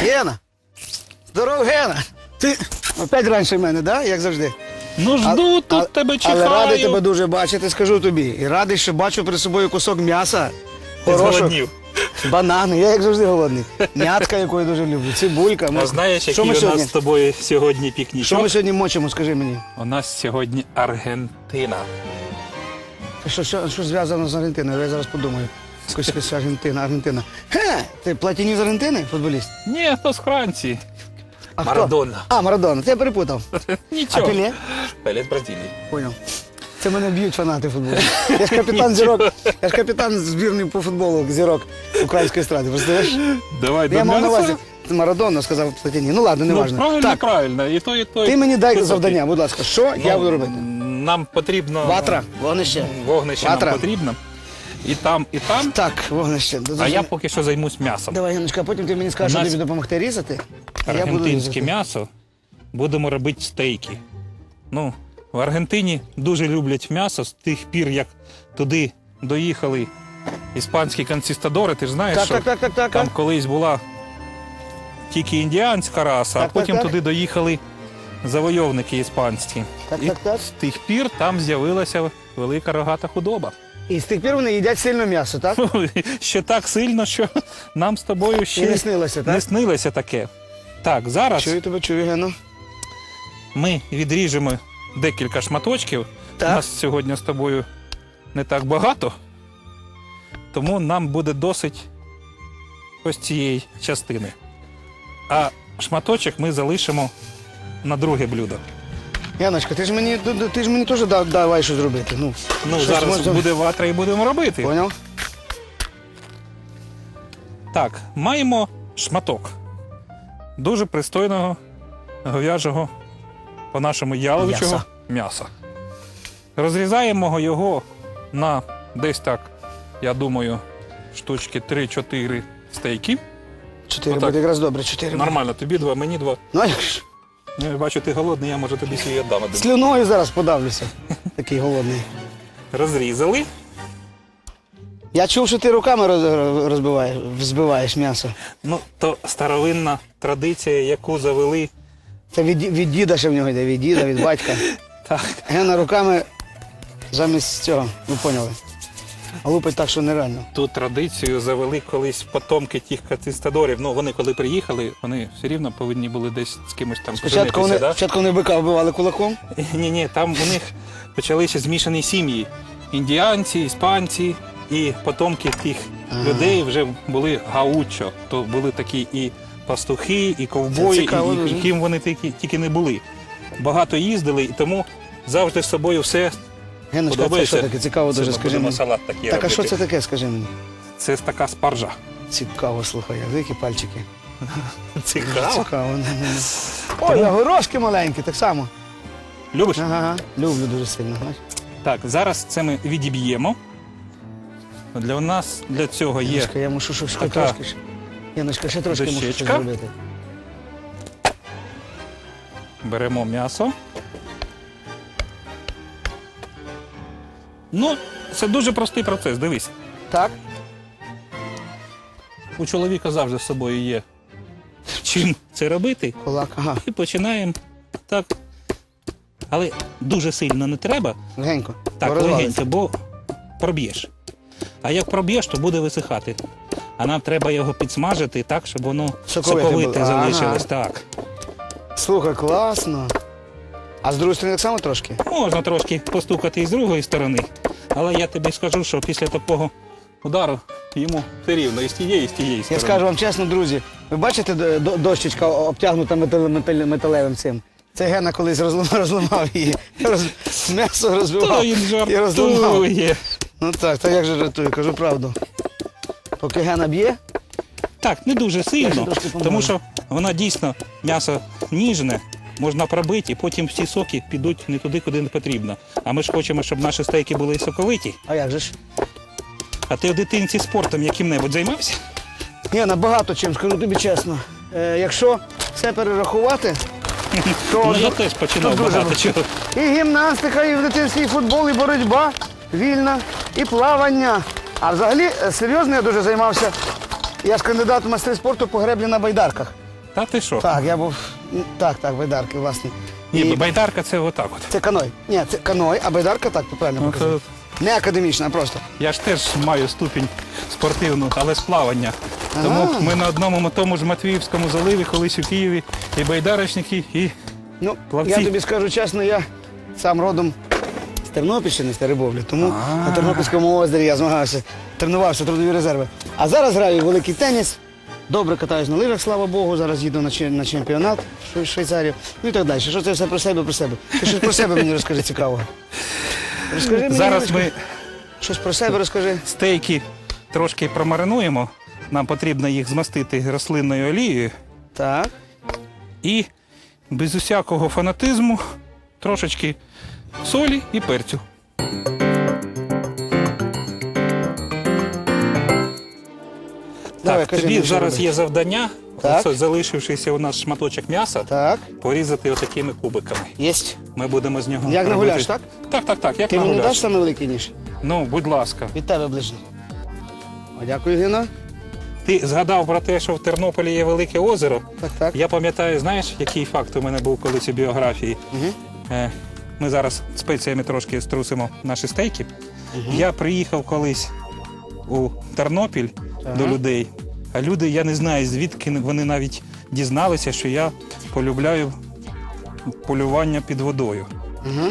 Гена! Здоров, Гена! Ти опять раніше мене, да? як завжди. Ну жду А- тут а- тебе чекаю. Але радий тебе дуже бачити, скажу тобі. І радий, що бачу перед собою кусок м'яса. Зголоднів. Банани, я як завжди голодний. М'ятка, яку я дуже люблю. Цибулька. А знаєш, що який у сьогодні? нас з тобою сьогодні Що ми сьогодні мочимо, скажи мені. У нас сьогодні Аргентина. Що, що, що зв'язано з Аргентиною? Я зараз подумаю. Якось Аргентина, Аргентина. Хе, ти платіні з Аргентини, футболіст? Ні, то з Франції. А Марадона. Хто? А, Марадона, це я перепутав. А Нічого. Пеле? Пеле з Бразилії. Понял. Це мене б'ють фанати футболу. Я ж капітан зірок. Я ж капітан збірної по футболу зірок української естради. Представляєш? Давай Я мав на увазі. Марадона сказав Платіні. Ну ладно, не Ну, важно. правильно, Так, правильно. І то, і то. ти мені дай завдання, будь ласка. Що я Ну, буду робити? Нам потрібно Ватра, вогнище. вогнище Ватра. нам потрібно. І там, і там. Так, вогнище. А я поки що займусь м'ясом. Давай, Яночка, потім ти мені скажеш, що нас тобі допомогти різати. А я буду Аргентинське різати. м'ясо. Будемо робити стейки. Ну, в Аргентині дуже люблять м'ясо з тих пір, як туди доїхали іспанські конкістадори. Ти ж знаєш, Так, що так, так, так, так. там колись була тільки індіанська раса, Так, а потім так. туди доїхали завойовники іспанські. Так, І так, так. з тих пір там з'явилася велика рогата худоба. І з тих пір вони їдять сильно м'ясо, так? Ще так сильно, що нам з тобою ще І не снилося, так? не снилося таке. Так, зараз Чую тебе, чую, Гено. Ми відріжемо декілька шматочків. Так. У нас сьогодні з тобою не так багато, тому нам буде досить ось цієї частини. А шматочок ми залишимо на друге блюдо. Яночка, ти ж мені ти ж мені теж дав- давай щось зробити. Ну, Ну, щось зараз можна- буде ватра і будемо робити. Поняв? Так, маємо шматок дуже пристойного говяжого, по-нашому яловичого М'яса. м'яса. Розрізаємо його на десь так, я думаю, штучки 3-4 стейки. Чотири Отак. буде якраз добре, чотири. буде. Нормально, тобі два, мені два. Ну, як ж, Ну, Я бачу, ти голодний, я може тобі свій віддам. один. слюною зараз подавлюся. Такий голодний. Розрізали. Я чув, що ти руками роз- розбиваєш, взбиваєш м'ясо. Ну, то старовинна традиція, яку завели. Це від, від діда ще в нього йде, від діда, від батька. Так, Гена руками замість цього, ви поняли. А лупить так, що нереально. Ту традицію завели колись потомки тих конкістадорів. Ну вони коли приїхали, вони все рівно повинні були десь з кимось там Спочатку вони, поженитися, спочатку вони бика вбивали кулаком. Ні, ні, там у них почалися змішані сім'ї. Індіанці, іспанці і потомки тих людей вже були гаучо. То були такі і пастухи, і ковбої, цікаво і, дуже. і ким вони тільки, тільки не були. Багато їздили, і тому завжди з собою все Геночка, це подобається. що таке? Цікаво дуже, скажи будемо мені. салат такий Так, а робити. що це таке, скажи мені? Це така спаржа. Цікаво, слухай, які пальчики. Цікаво. Цікаво. Ой, а горошки маленькі, так само. Любиш? Ага, ага. люблю дуже сильно. Так, зараз це ми відіб'ємо. Для нас для цього є я мушу щось така трошки. ж- Яночка, ще трошки мушу щось дощечка. зробити. беремо м'ясо. Ну, це дуже простий процес. Дивись. Так? У чоловіка завжди з собою є чим це робити. Кулак, ага. І починаємо так. Але дуже сильно не треба. Легенько. Так, бо розвалиться. легенько, бо проб'єш. А як проб'єш, то буде висихати. А нам треба його підсмажити так, щоб воно Соковите соковите було. залишилось. Ага. Так. Слухай, класно. А з другої сторони так само трошки? Можна трошки постукати і з другої сторони, але я тобі скажу, що після такого удару йому все рівно і з тієї, і з тієї Я сторони. скажу вам чесно, друзі, ви бачите до- дощечка обтягнута метал- метал- металевим цим? Це Гена колись розламав, розламав її. Роз... М'ясо То розбивав він і розламав. жартує. Ну так, так як же жартую, кажу правду. Поки Гена б'є, Так, не дуже сильно, трошки тому що вона дійсно м'ясо ніжне, можна пробити, і потім всі соки підуть не туди, куди не потрібно. А ми ж хочемо, щоб наші стейки були соковиті. а як же ж? А ти в дитинці спортом яким-небудь займався? Ні, набагато чим, скажу тобі чесно. Е, якщо все перерахувати, то Ну, я теж починав дуже багато чого. І гімнастика, і в дитинстві, і футбол, і боротьба вільна, і плавання. А взагалі е, серйозно я дуже займався. Я ж кандидат в майстри спорту по греблі на байдарках. Та ти що? Так, я був. м, Так, так, байдарки, власне. Ні, І байдарка це отак от. Це каной. Ні, це каной, а байдарка так, ти правильно Ну, показав. Не академічна, а просто. Я ж теж маю ступінь спортивну, але з плавання. Тому Ага. ми на одному тому ж Матвіївському заливі, колись у Києві, і байдарочники, і Ну, Плавці. я тобі скажу чесно, я сам родом з Тернопільщини, з Теребовлі, тому на Тернопільському озері я змагався, тренувався трудові резерви. А зараз граю великий теніс, добре катаюсь на лижах, слава Богу, зараз їду на, на чемпіонат в Швей- Швейцарію. Ну і так далі. Що це все про себе, про себе? Ти щось про себе мені розкажи цікавого. Розкажи мені зараз ми щось про себе розкажи. стейки трошки промаринуємо. Нам потрібно їх змастити рослинною олією. Так. І без усякого фанатизму трошечки солі і перцю. Давай, так, кажи тобі мені, що зараз робити. є завдання, Так. оце у нас шматочок м'яса, Так, порізати отакими кубиками. єсть. Ми будемо з нього. Як на робити- гуляш, так? Так, так, так, як Ти на мені гуляш. саме великий ніж? Ну, будь ласка. Від тебе ближній. О, дякую, Гіна. Ти згадав про те, що в Тернополі є велике озеро. Так, так. Я пам'ятаю, знаєш, який факт у мене був колись у біографії. Е, Ми зараз спеціями трошки струсимо наші стейки. Я приїхав колись у Тернопіль до людей, а люди, я не знаю, звідки вони навіть дізналися, що я полюбляю полювання під водою. Угу.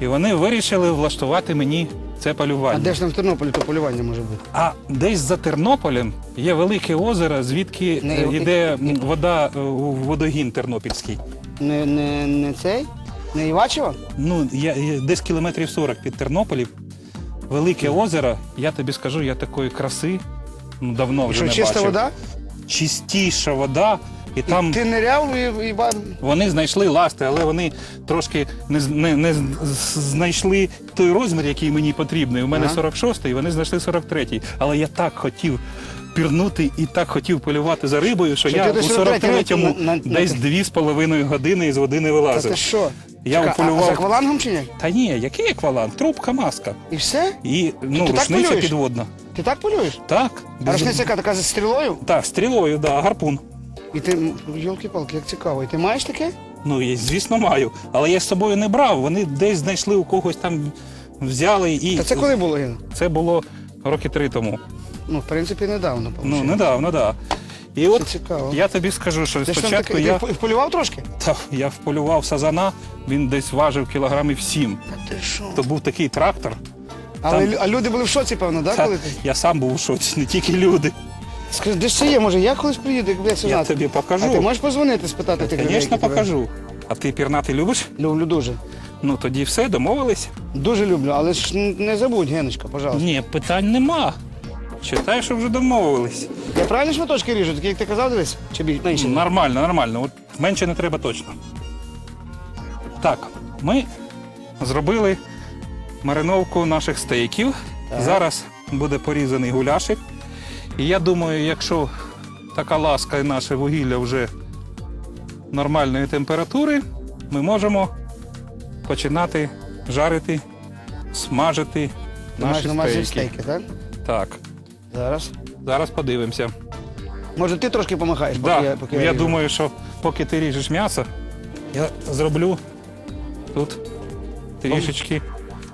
І вони вирішили влаштувати мені це А полювання. де ж там в Тернополі то полювання може бути? А десь за Тернополем є велике озеро, звідки Не, е, йде вода е, у водогін Тернопільський. Не, не, не цей? Не Івачева? Ну, я, я десь кілометрів 40 від Тернополів. Велике озеро, я тобі скажу, я такої краси ну, давно вже Що не чиста бачив. вода? Чистіша вода, і там Ти ниряв і, і ба- вони знайшли ласти, але вони трошки не, з- не, не з- з- знайшли той розмір, який мені потрібний. У мене Ага. 46-й, вони знайшли 43-й. Але я так хотів пірнути і так хотів полювати за рибою, що Що я у 43-го 43-му на- на- десь дві з половиною години із води не Та вилазив. ти що? Я Чекай, полював- А, з аквалангом чи ні? Та ні, який акваланг? Трубка, маска. І все? І ну, ти рушниця підводна. Ти так полюєш? Так. А рушниця яка така зі стрілою? Так, стрілою, да, гарпун. І ти, йолки-палки, як цікаво. І ти маєш таке? Ну, я, звісно, маю. Але я з собою не брав. Вони десь знайшли у когось там, взяли і. Та це коли було, Гіна? Це було роки три тому. Ну, в принципі, недавно. Ну, виходить. недавно, так. Да. І от цікаво. я тобі скажу, що там спочатку я, ти вполював трошки? та, я вполював сазана, він десь важив кілограмів сім. Та ти що? То був такий трактор. Але там- лю- а люди були в шоці, певно, да, Та, коли ти? я сам був у шоці, не тільки люди. Скажи, де ж це є? Може, я колись приїду, як це Я знати? тобі покажу. А ти можеш позвонити, спитати тих людей, Звісно, які тебе- покажу. А ти пірнати любиш? Люблю дуже. Ну тоді все, домовились. Дуже люблю, але ж не забудь, Геночка, пожалуйста. Ні, питань нема. Читай, що вже домовились. Я правильно шматочки ріжу, такі як ти казав, дивись? Чи більш менше? Нормально, нормально. От менше не треба точно. Так, ми зробили мариновку наших стейків. Так. Зараз буде порізаний гуляшик. І я думаю, якщо така ласка і наше вугілля вже нормальної температури, ми можемо починати жарити, смажити Ти маєш наші на увазі стейки. стейки, так? Так, Зараз. зараз подивимося. Може, ти трошки помахаєш, поки Да, я, поки я ріжу? думаю, що поки ти ріжеш м'ясо, я зроблю тут трішечки.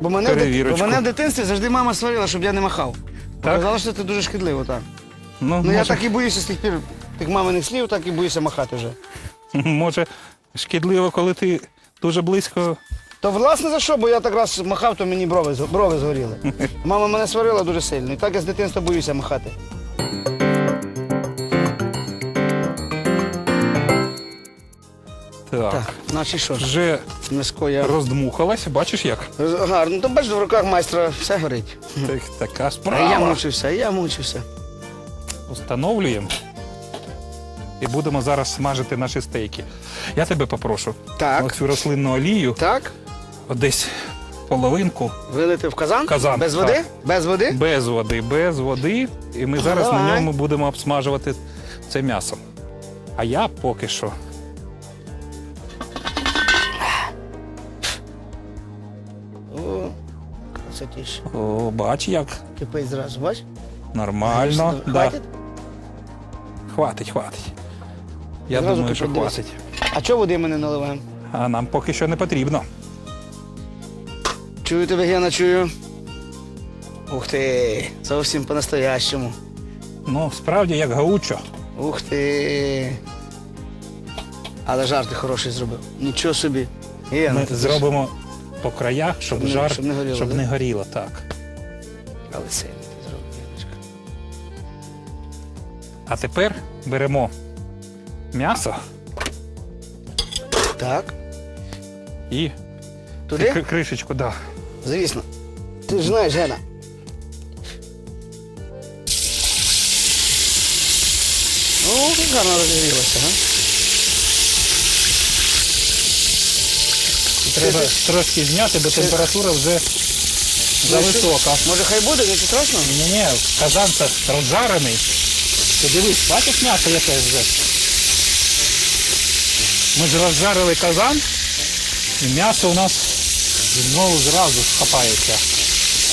Бо мене, в дит- перевірочку. бо мене в дитинстві завжди мама сварила, щоб я не махав. Так? Казала, що це дуже шкідливо, так. Ну, Ну я може, так і боюся з тих пір тих маминих слів, так і боюся махати вже. може, шкідливо, коли ти дуже близько. То власне за що, бо я так раз махав, то мені брови, з- брови згоріли. Мама мене сварила дуже сильно. І так я з дитинства боюся махати. Так. Так, значить що Вже м'яско я. роздмухалася, бачиш як? Роз- Гарно, то бачиш, в руках майстра все горить. Так, така А я мучився, я мучився. Встановлюємо. І будемо зараз смажити наші стейки. Я тебе попрошу. Так. Оцю рослинну олію Так? Десь половинку Вилити в казан? Казан, Без так. води? Без води? без води, без води. І ми зараз на Давай. ньому будемо обсмажувати це м'ясо. А я поки що О, красотіше. о, бач, як Кипить зразу, бач? нормально. Да. Хватить? Хватить, хватить. Я Зразу думаю, що кипить, дивись. хватить. А чого води ми не наливаємо? А нам поки що не потрібно. Чую тебе, Гена, чую. Ух ти, зовсім по-настоящему. Ну, справді, як гаучо. Ух ти. Але жар ти хороший зробив. Нічого собі. Гена, Ми ти ж- зробимо по краях, щоб, Щоб не- жар щоб не горіло, щоб да? не горіло, так. Але сильно ти зробив, Геночка. А тепер беремо м'ясо Так, і туди? кри- кришечку, да. Звісно. Ти ж знаєш, Гена. О, як гарно розігрілося, га? Треба трошки зняти, бо температура вже зависока. Може хай буде, нічого страшного? Ні, ні, казан це розжарений. Ти дивись, бачиш м'ясо яке вже. Ми ж розжарили казан, і м'ясо у нас знову зразу хапається.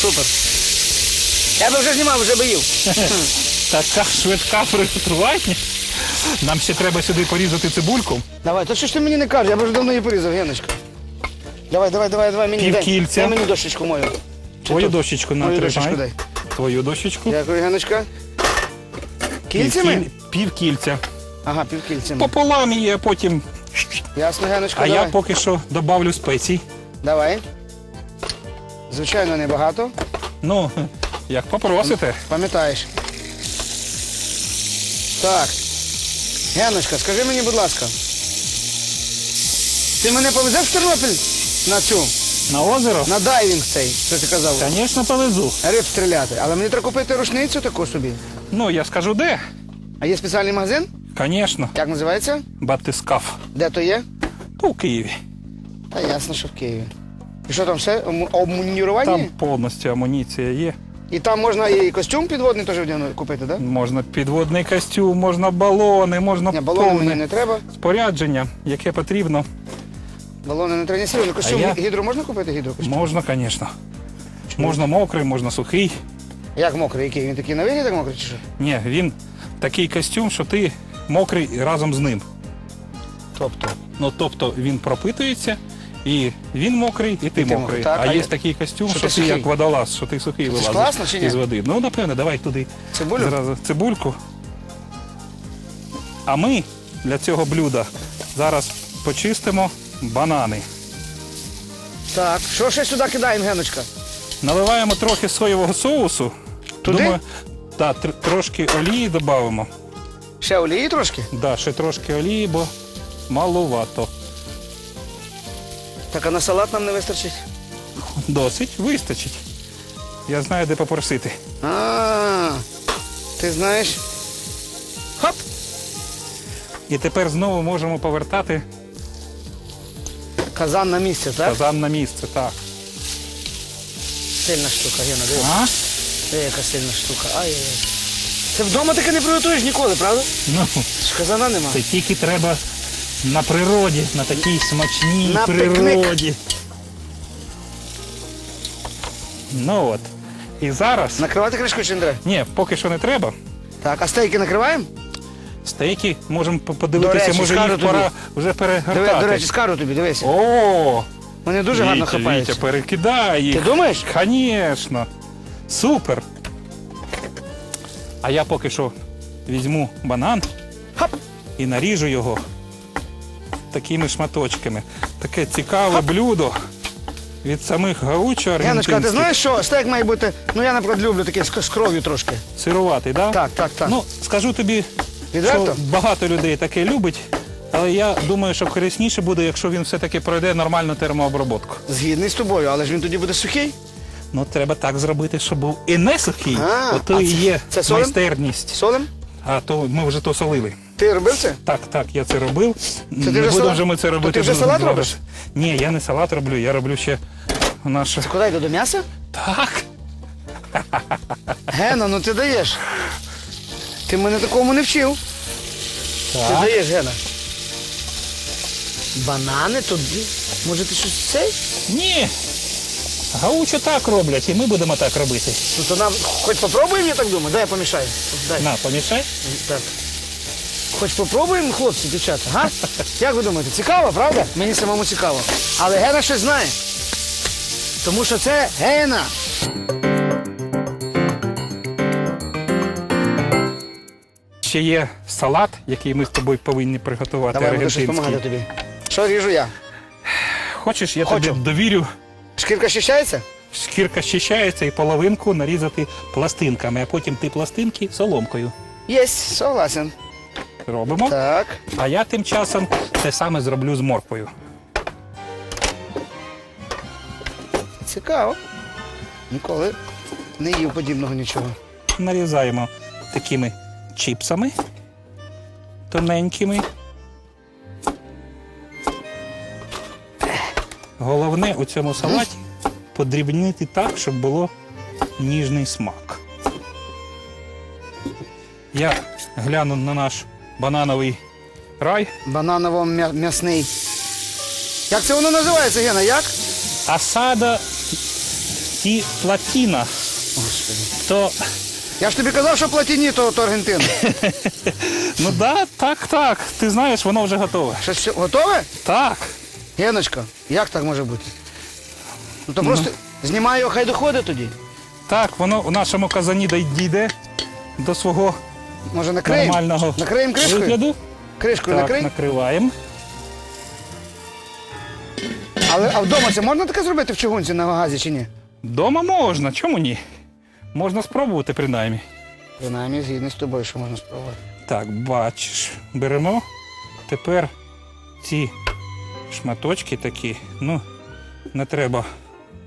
Супер. Я би вже знімав, вже би їв. Така швидка приготування. Нам ще треба сюди порізати цибульку. Давай, то що ж ти мені не кажеш? Я б вже давно її порізав, Геночка. Давай, давай, давай, давай, мені дай. Півкільця. Дай мені дощечку мою. Чи Твою тут? дощечку Мою дощечку натримай. дай. Твою дощечку. Дякую, Геночка. Кільцями? Півкіль- Півкільця. Ага, півкільцями. Пополам її, а потім. Ясно, Геночка, А давай. я поки що добавлю спецій. Давай. Звичайно, небагато. Ну, як попросите. Пам'ятаєш. Так. Геночка, скажи мені, будь ласка. Ти мене повезеш в Тернопіль на цю, На озеро? на дайвінг цей, що ти казав, Звісно, повезу. риб стріляти. Але мені треба купити рушницю таку собі. Ну, я скажу де. А є спеціальний магазин? Звісно, Як називається? батискаф. Де то є? У Києві. Та ясно, що в Києві. І що там все? Ому- Обмунірування? Там повністю амуніція є. І там можна і костюм підводний теж вдягнути, купити, так? Да? Можна підводний костюм, можна балони, можна Ні, балони мені не треба. спорядження, яке потрібно. Балони не треба. Ні, серйозно, костюм я- гідро можна купити гідрокостюм? Можна, звісно. Можна мокрий, можна сухий. Як мокрий, який? Він такий на вигляд як мокрий чи що? Ні, він такий костюм, що ти мокрий разом з ним. Тобто. Ну, тобто він пропитується, і він мокрий, і ти, ти мокрий. так, а є я- такий костюм, що що, ти сухий. як водолаз, що ти сухий вилазиш класно чи ні? із води. Ну, напевне, давай туди Цибулю? зразу цибульку. А ми для цього блюда зараз почистимо банани. Так, що ще сюди кидаємо, Геночка? Наливаємо трохи соєвого соусу. Туди? Думаю, да, тр- трошки олії додамо. Ще олії трошки? Да, ще трошки олії, бо маловато. Так, а на салат нам не вистачить. Досить, вистачить. Я знаю, де попросити. А, ти знаєш. Хоп! І тепер знову можемо повертати Казан на місце, так? казан на місце. Так. Сильна штука, Гена, диви. А? Диви, яка сильна штука. Ай-яй-яй. Це вдома таке не приготуєш ніколи, правда? Ну, Ж казана нема. це тільки треба на природі, на такій смачній На природі. Ну от. І зараз. Накривати кришку чи не треба? Ні, поки що не треба. Так, а стейки накриваємо? Стейки можемо по- подивитися, До речі, може скажу їх пора вже перегортати. Диви, до речі, скару тобі, дивися. О, Вони дуже гарно Вітя, хапаються. Вітя, перекидай їх. Ти думаєш? Звісно. Супер. А я поки що візьму банан Хоп! і наріжу його такими шматочками. Таке цікаве блюдо від самих гаучо Яночка, а ти знаєш, що стейк має бути, ну я, наприклад, люблю такий з, з кров'ю трошки. Сируватий, да? Так, так, так. Ну, скажу тобі, Відверто? що багато людей таке любить, але я думаю, що корисніше буде, якщо він все-таки пройде нормальну термообробку. Згідний з тобою, але ж він тоді буде сухий. Ну, треба так зробити, щоб був і не сухий, А, ото а і це- є це солим? майстерність. Солим? А то ми вже то солили. Ти робив це? Так, так, я це робив. ти не вже будемо вже ми це То робити. ти вже салат два робиш? рази. Ні, я не салат роблю, я роблю ще Наше. Це куди йде до м'яса? Так. Гена, ну ти даєш. Ти мене такому не вчив. Ти Так. даєш, Гена. Банани туди. Може ти щось цей? Ні. Гаучо так роблять, і ми будемо так робити. Ну то нам хоч попробуємо, я так думаю. Дай я помішаю. Дай. На, помішай. Так. Хоч попробуємо, хлопці, дівчата, га? Як ви думаєте, цікаво, правда? Мені самому цікаво. Але Гена щось знає. Тому що це Гена. Ще є салат, який ми з тобою повинні приготувати. Давай буду щось аргентинський. допомагати тобі. Що ріжу я? Хочеш, я Хочу. тобі довірю. Шкірка щищається? Шкірка щищається і половинку нарізати пластинками, а потім ти пластинки соломкою Єсть, согласен. робимо. Так. А я тим часом те саме зроблю з морквою. Цікаво. Ніколи не їв подібного нічого. Нарізаємо такими чіпсами тоненькими. Головне у цьому салаті подрібнити так, щоб було ніжний смак. Я гляну на наш банановий рай. Бананово-м'ясний. Як це воно називається, Гена? Як? Асада і платіна. Господи. То Я ж тобі казав, що платіні, то, то Аргентина. ну да, так, так. Ти знаєш, воно вже готове. Що, готове? Так. Геночка, як так може бути? Ну то просто знімай його, хай доходить тоді. Так, воно у нашому казані дой- дійде до свого Може накриємо? нормального Накриємо кришкою? вигляду. Кришкою Так, накрий. накриваємо. Але а вдома це можна таке зробити в чугунці на газі чи ні? Дома можна, чому ні? Можна спробувати принаймні. Принаймні, згідно з тобою, що можна спробувати. Так, бачиш, беремо. Тепер ці шматочки такі, ну, не треба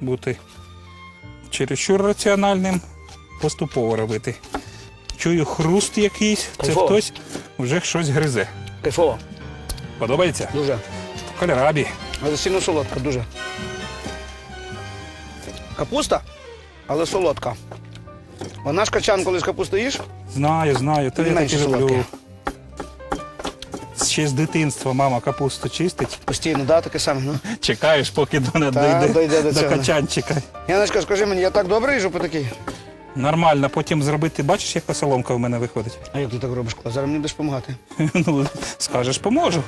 бути чересчур раціональним, поступово робити. Чую хруст якийсь, це Кайфово. хтось вже щось гризе. Кайфово, Подобається? дуже. Кольорабі. Але сильно солодка, дуже. Капуста, але солодка. Вона ж качан, коли з капусту їш, Знаю, знаю, то я так і люблю. солодке. Ще з дитинства мама капусту чистить. постійно, да, таке саме. Ну. Чекаєш, поки до не Та, дійде дойде до до цього. качанчика. Яночка, скажи мені, я так добре їжу по такій? Нормально, потім зробити, бачиш, яка соломка в мене виходить. А як ти так робиш? Зараз мені будеш допомагати. ну, скажеш, поможу.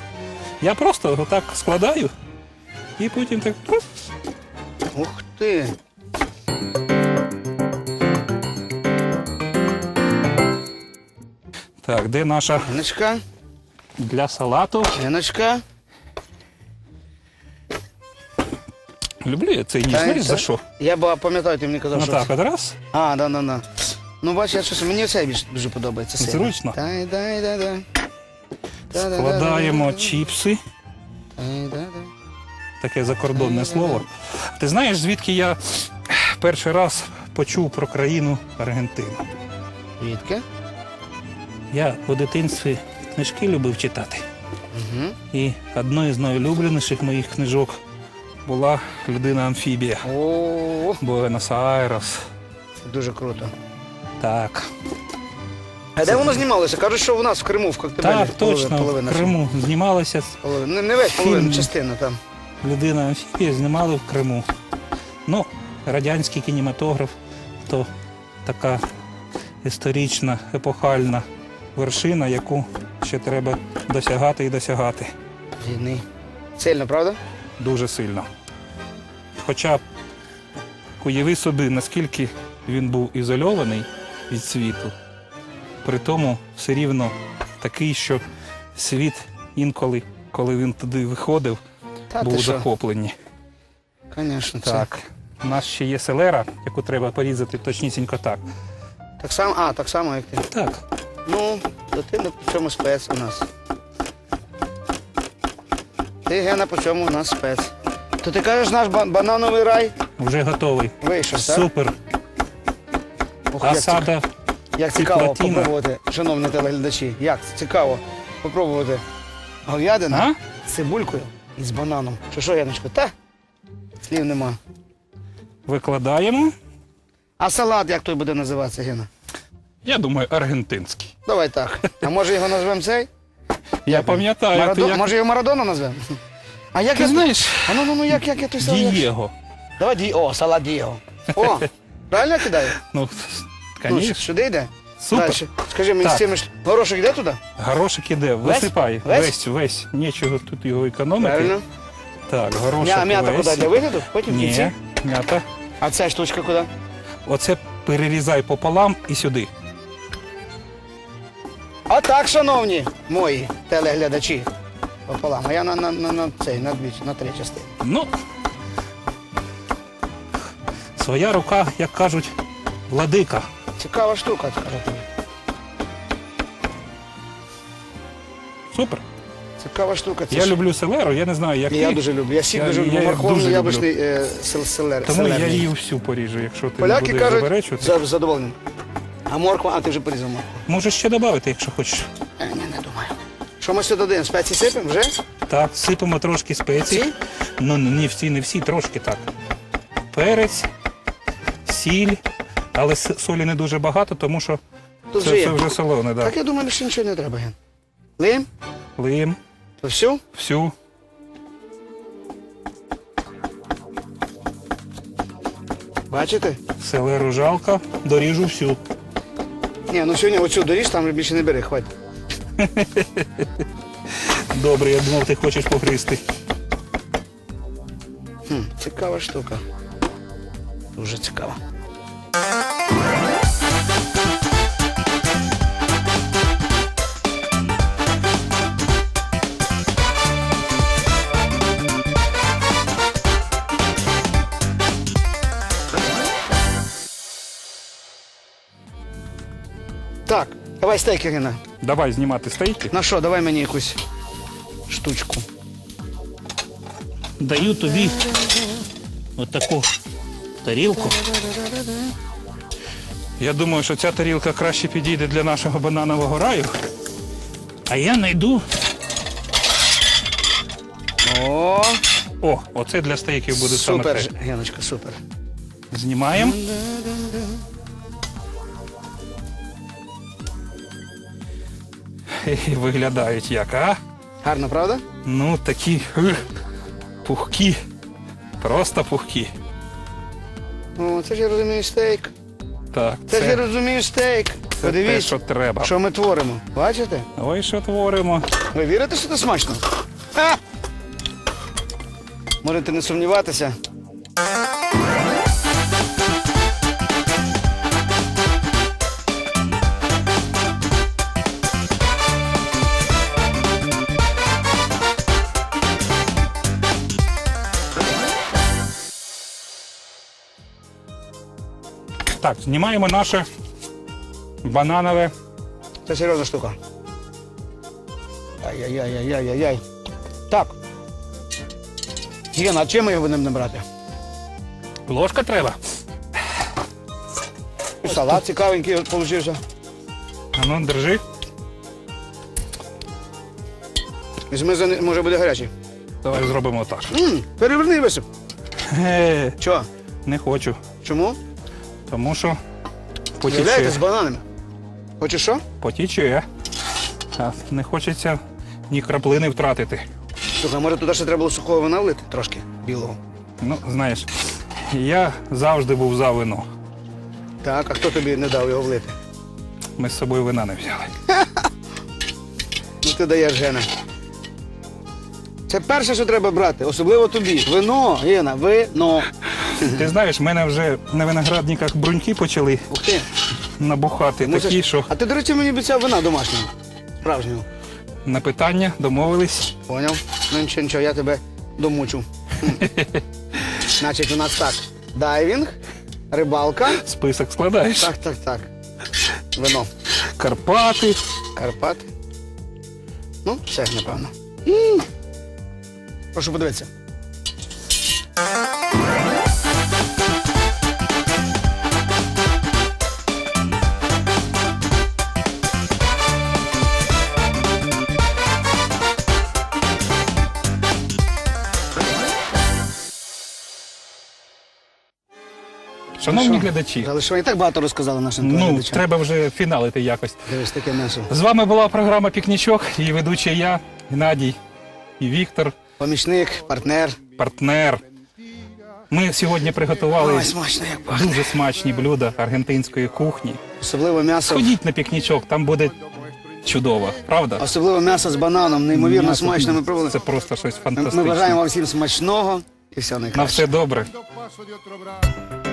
Я просто отак складаю і потім так. Ух ти. Так, де наша Яночка, для салату? Яночка. Люблю я цей ніж. Знаєш за що? Я б пам'ятаю, ти мені казав, Ну що. так, це. от раз. А, да, да, да. Ну, бач, я щось, мені це більше дуже подобається. сильно. Зручно. Дай, дай, дай, дай. Складаємо чіпси. Дай, таке закордонне слово. Ти знаєш, звідки я перший раз почув про країну Аргентину? Звідки? Я у дитинстві книжки любив читати. Угу. І одною з найулюбленіших моїх книжок була людина амфібія. О, Буенос-Айрес. це дуже круто. Так. А де воно знімалося? Кажуть, що у нас в Криму, в Коктебелі. Так, точно. половина В Криму знімалася Половина. Не, не весь половина, Фільм. частина там. людина амфібія, знімали в Криму. Ну, радянський кінематограф то така історична, епохальна вершина, яку ще треба досягати і досягати Згідний. Сильно, правда? дуже сильно. Хоча уяви собі, наскільки він був ізольований від світу, при тому все рівно такий, що світ інколи, коли він туди виходив, Та був що? захоплені. Звісно, це. Так. У нас ще є селера, яку треба порізати точнісінько так. Так само, а, так само, як ти. Так. Ну, то ти не по чому спец у нас. Ти, Гена, по чому у нас спец. То ти кажеш, наш ба- банановий рай Вже готовий. вийшов, так? Супер. Ох, як, цікаво, Асада. як цікаво платіна. попробувати, шановні телеглядачі, як цікаво попробувати говядина А? з цибулькою і з бананом. Що що, Яночко, та? Слів нема. викладаємо. А салат як той буде називатися, Гена? Я думаю, аргентинський. Давай так. А може його назвемо цей? Я пам'ятаю, Марадо... ти як... Може його Марадона назвемо? А як Ти я... знаєш, А ну, ну, ну, як, як я той салат? Дієго. Давай ді... О, салат Дієго. О, правильно я кидаю? Ну, Ну, звісно. сюди йде? Супер. Дальше. Скажи мені, Так. з цими ж... горошок йде туди? Горошок іде, висипай. Весь? Весь, весь. Нічого тут його економити. Правильно. Так, горошок М'я, м'ята весь. куди? Для вигляду? Потім в Ні, кінці? м'ята. А ця штучка куди? Оце перерізай пополам і сюди. А так, шановні мої телеглядачі. Пополам. А я на, на, на, на цей, на дві, на три частини. Ну. Своя рука, як кажуть, владика. Цікава штука, скажу тобі. Супер. Цікава штука. Це Я ж- люблю селеру, я не знаю, як І я дуже люблю. Я сік Я- дуже я люблю. їх Морковний дуже люблю. яблучний е, сел- селер. Тому я селерний. її всю поріжу, якщо ти не Поляки будеш кажуть, заперечувати. за задоволенням. А морква, а ти вже порізав моркву. Можеш ще додати, якщо хочеш. Е, ні, не думаю. Що ми сюди додаємо? Спеції сипемо вже? Так, сипемо трошки спецій. Всі? Ну, не всі, не всі, трошки так. Перець, сіль, але с- солі не дуже багато, тому що Тут це, вже є. це вже солоне, Так так. я думаю, що нічого не треба, Ген. Лим? Лим, То все? всю. Бачите? Селеру жалко, доріжу всю. Ні, ну сьогодні оцю доріж, там більше не бери, хватить. Добре, я думав, ти хочеш погризти. Хм, цікава штука. Дуже цікава. Давай стейки, Гена. Давай знімати стейки. На що, давай мені якусь штучку. Даю тобі отаку тарілку. Я думаю, що ця тарілка краще підійде для нашого бананового раю. А я знайду. О, О, оце для стейків буде саме супер, те. Геночка, супер. Знімаємо. Виглядають як, а? Гарно, правда? Ну, такі ех, пухкі. Просто пухкі. О, це ж я розумію стейк. Так, Це, ж я розумію стейк. це те, Подивіться, що треба. що ми творимо. Бачите? Ой, що творимо. Ви вірите, що це смачно? Ха! Можете не сумніватися. Так, знімаємо наше бананове. Це серйозна штука. Ай-яй-яй-яй-яй-яй. Так. Єна, а чим ми його будемо набрати? Ложка треба. І Салат цікавенький получився. А ну, держи. Візьми, за може буде гарячий. Давай зробимо так. Переверни і висип. Е, Чого? не хочу. Чому? Тому що потіче. з бананами. Хочеш що? Потіче. А не хочеться ні краплини втратити. Слухай, може туди ще треба було сухого вина влити трошки білого. Ну, знаєш, я завжди був за вино. Так, а хто тобі не дав його влити? Ми з собою вина не взяли. Ну ти даєш Гена. Це перше, що треба брати, особливо тобі. Вино, Гена, вино. Ти знаєш, в мене вже на виноградниках бруньки почали Ух ти. набухати Мусиш- такі, що А ти, до речі, мені обіцяв вина домашнього. Справжнього. на питання домовились. Поняв? Ну нічого, нічого, я тебе домучу. Хм. Значить, у нас так. Дайвінг, рибалка. Список складаєш. Так, так, так. Вино. Карпати. Карпат. Ну, все, напевно. М. Прошу подивитися. Шановні глядачі, Але що і так багато розказали нашим ну телеглядачам. треба вже фіналити якось. Дивись, таке наше. З вами була програма Пікнічок, і ведучий я, Геннадій і Віктор, Помічник, партнер. партнер. Ми сьогодні приготували Ой, смачно як пахне. дуже смачні блюда аргентинської кухні. Особливо м'ясо. Ходіть на пікнічок, там буде чудово, правда? Особливо м'ясо з бананом, неймовірно М'ясо смачно. Ми пробували. Це просто щось Ми, фантастичне. ми бажаємо вам всім смачного і все На все добре. paso de otro brazo.